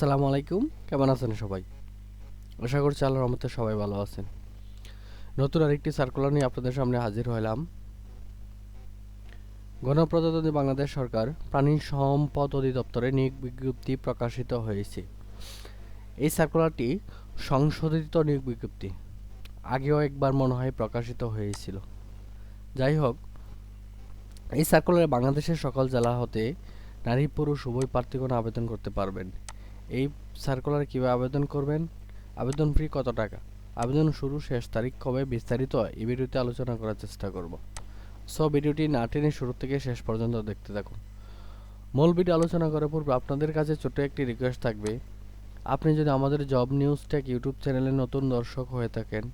আসসালামু আলাইকুম। কেমন আছেন সবাই? আশা করছি আল্লাহর রহমতে সবাই ভালো আছেন। নতুন আরেকটি সার্কুলার নিয়ে আপনাদের সামনে হাজির হলাম। গণপ্রজাতন্ত্রী বাংলাদেশ সরকার প্রাণী সম্পদ অধিদপ্তরে নিয়োগ বিজ্ঞপ্তি প্রকাশিত হয়েছে। এই সার্কুলারটি সংশোধিত নিয়োগ বিজ্ঞপ্তি। আগেও একবার মনে হয় প্রকাশিত হয়েছিল। যাই হোক, এই সার্কুলারে বাংলাদেশের সকল জেলা হতে নারী, পুরুষ, উভয় প্রার্থীগণ আবেদন করতে পারবেন। এই সার্কুলারে কীভাবে আবেদন করবেন? আবেদন ফি কত টাকা? আবেদন শুরু শেষ তারিখ কবে বিস্তারিত এই ভিডিওতে আলোচনা করার চেষ্টা করব। সো, ভিডিওটি না টেনে শুরু থেকে শেষ পর্যন্ত দেখতে থাকুন। মূল ভিডিও আলোচনা করার পূর্বে আপনাদের কাছে ছোট্ট একটি রিকোয়েস্ট থাকবে। আপনি যদি আমাদের জব নিউজ টেক ইউটিউব চ্যানেলে নতুন দর্শক হয়ে থাকেন,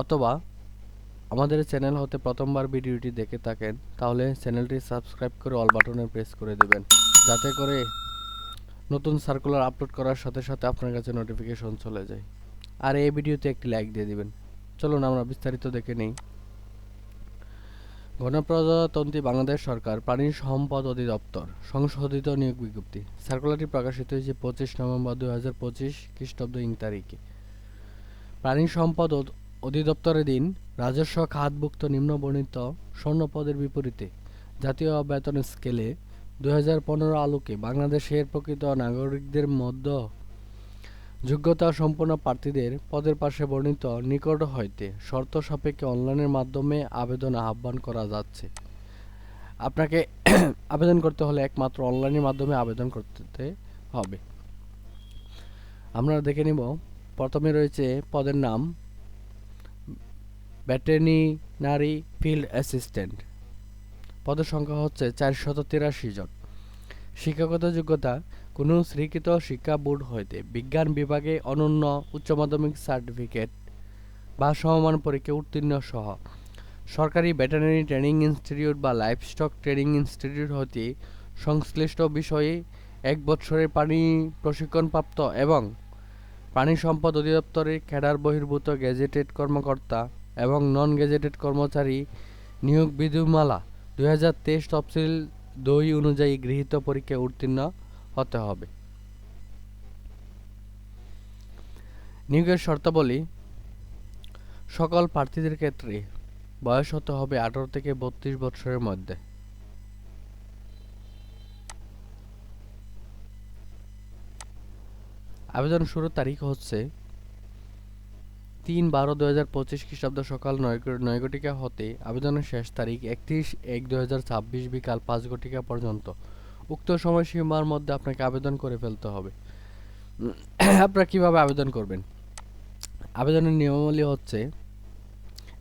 অথবা আমাদের চ্যানেল হতে প্রথমবার ভিডিওটি দেখে থাকেন, তাহলে চ্যানেলটি সাবস্ক্রাইব করে অল বাটনে প্রেস করে দেবেন। যাতে করে নতুন সার্কুলার আপলোড করার সাথে সাথে আপনার কাছে নোটিফিকেশন চলে যায়। আর এই ভিডিওতে একটি লাইক দিয়ে দিবেন। চলুন আমরা বিস্তারিত দেখে নেই। গণপ্রজাতন্ত্রী বাংলাদেশ সরকার প্রাণী সম্পদ অধিদপ্তর সংশোধিত নিয়োগ বিজ্ঞপ্তি। সার্কুলারটি প্রকাশিত হয়েছে পঁচিশ নভেম্বর দুই হাজার পঁচিশ খ্রিস্টাব্দ ইং তারিখে। প্রাণী সম্পদ অধ- অধিদপ্তরের দিন রাজস্ব খাতভুক্ত নিম্নবর্ণিত স্বর্ণপদের বিপরীতে জাতীয় বেতন স্কেলে দুই হাজার পনেরো আলোকে বাংলাদেশের প্রকৃত নাগরিকদের মধ্য যোগ্যতা সম্পন্ন প্রার্থীদের পদের পাশে বর্ণিত নিকট হইতে শর্ত সাপেক্ষে অনলাইনের মাধ্যমে আবেদন আহ্বান করা যাচ্ছে। আপনাকে আবেদন করতে হলে একমাত্র অনলাইনের মাধ্যমে আবেদন করতে হবে। আমরা দেখে নিব। প্রথমে রয়েছে পদের নাম। Veterinary field assistant. পদের সংখ্যা হচ্ছে চারশত তিরাশি জন। শিক্ষাগত যোগ্যতা, কোনো স্বীকৃত শিক্ষা বোর্ড হইতে বিজ্ঞান বিভাগে অনন্য উচ্চ মাধ্যমিক সার্টিফিকেট বা সমমান পরীক্ষা উত্তীর্ণ সহ। সরকারি ভেটেরিনারি ট্রেনিং ইনস্টিটিউট বা লাইভস্টক ট্রেনিং ইনস্টিটিউট হতে সংশ্লিষ্ট বিষয়ে এক বছরের প্রাণী প্রশিক্ষণপ্রাপ্ত এবং প্রাণী সম্পদ অধিদপ্তরের ক্যাডার বহির্ভূত গেজেটেড কর্মকর্তা এবং নন গেজেটেড কর্মচারী নিয়োগ বিধিমালা দুই তেইশ তফসিল দুই অনুযায়ী গৃহীত পরীক্ষায় উত্তীর্ণ হতে হবে। নিয়োগের শর্তাবলী, সকল প্রার্থীদের ক্ষেত্রে বয়স হতে হবে আঠারো থেকে বত্রিশ বছরের মধ্যে। আবেদন শুরুর তারিখ হচ্ছে তিন বারো দু হাজার পঁচিশ খ্রিস্টাব্দ সকাল নয় নয় হতে আবেদনের শেষ তারিখ একত্রিশ এক দু হাজার ছাব্বিশ বিকাল পাঁচ ঘটিকা পর্যন্ত। উক্ত সময়সীমার মধ্যে আপনাকে আবেদন করে ফেলতে হবে। আপনারা কীভাবে আবেদন করবেন? আবেদনের নিয়মাবলী হচ্ছে,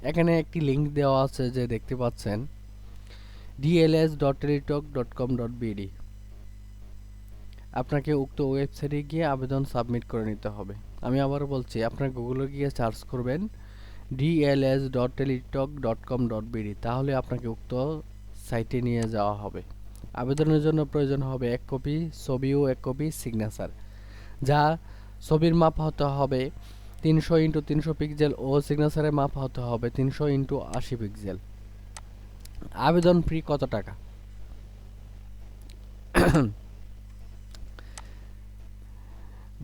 এখানে একটি লিঙ্ক দেওয়া আছে যে দেখতে পাচ্ছেন DLS dot Teletalk dot com dot BD আপনাকে উক্ত ওয়েবসাইটে গিয়ে আবেদন সাবমিট করে নিতে হবে। আমি আবারও বলছি, আপনার গুগলে গিয়ে সার্চ করবেন DLS dot Teletalk dot com dot BD তাহলে আপনাকে উক্ত সাইটে নিয়ে যাওয়া হবে। আবেদনের জন্য প্রয়োজন হবে এক কপি ছবি ও এক কপি সিগনেচার যা ছবির মাপ হতে হবে তিনশো ইন্টু তিনশো পিক্সেল ও সিগনেচারের মাপ হতে হবে তিনশো ইন্টু আশি পিক্সেল আবেদন ফি কত টাকা?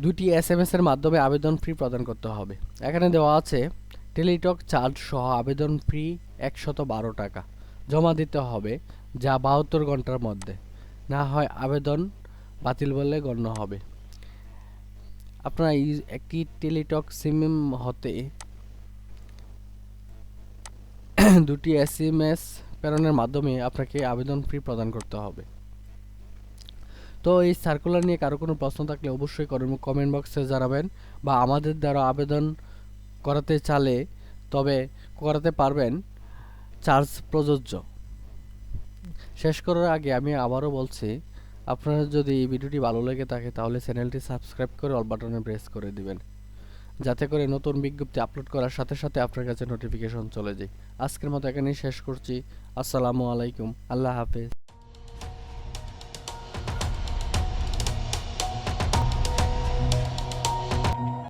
দুটি এস এম এর মাধ্যমে আবেদন ফি প্রদান করতে হবে। এখানে দেওয়া আছে, টেলিটক চার্জ সহ আবেদন ফি একশত বারো টাকা জমা দিতে হবে যা বাহাত্তর ঘণ্টার মধ্যে। না হয় আবেদন বাতিল বলে গণ্য হবে। আপনার একটি টেলিটক সিম হতে দুটি এস এম এস প্রেরণের মাধ্যমে আপনাকে আবেদন ফি প্রদান করতে হবে। তো এই সার্কুলার নিয়ে কারও কোনো প্রশ্ন থাকলে অবশ্যই কমেন্ট বক্সে জানাবেন বা আমাদের দ্বারা আবেদন করাতে চালে তবে করাতে পারবেন চার্জ প্রযোজ্য। শেষ করার আগে আমি আবারও বলছি, আপনার যদি এই ভিডিওটি ভালো লেগে থাকে তাহলে চ্যানেলটি সাবস্ক্রাইব করে অল বাটনে প্রেস করে দিবেন, যাতে করে নতুন বিজ্ঞপ্তি আপলোড করার সাথে সাথে আপনার কাছে নোটিফিকেশন চলে যায়। আজকের মতো এখানেই শেষ করছি। আসসালামু আলাইকুম। আল্লাহ হাফেজ।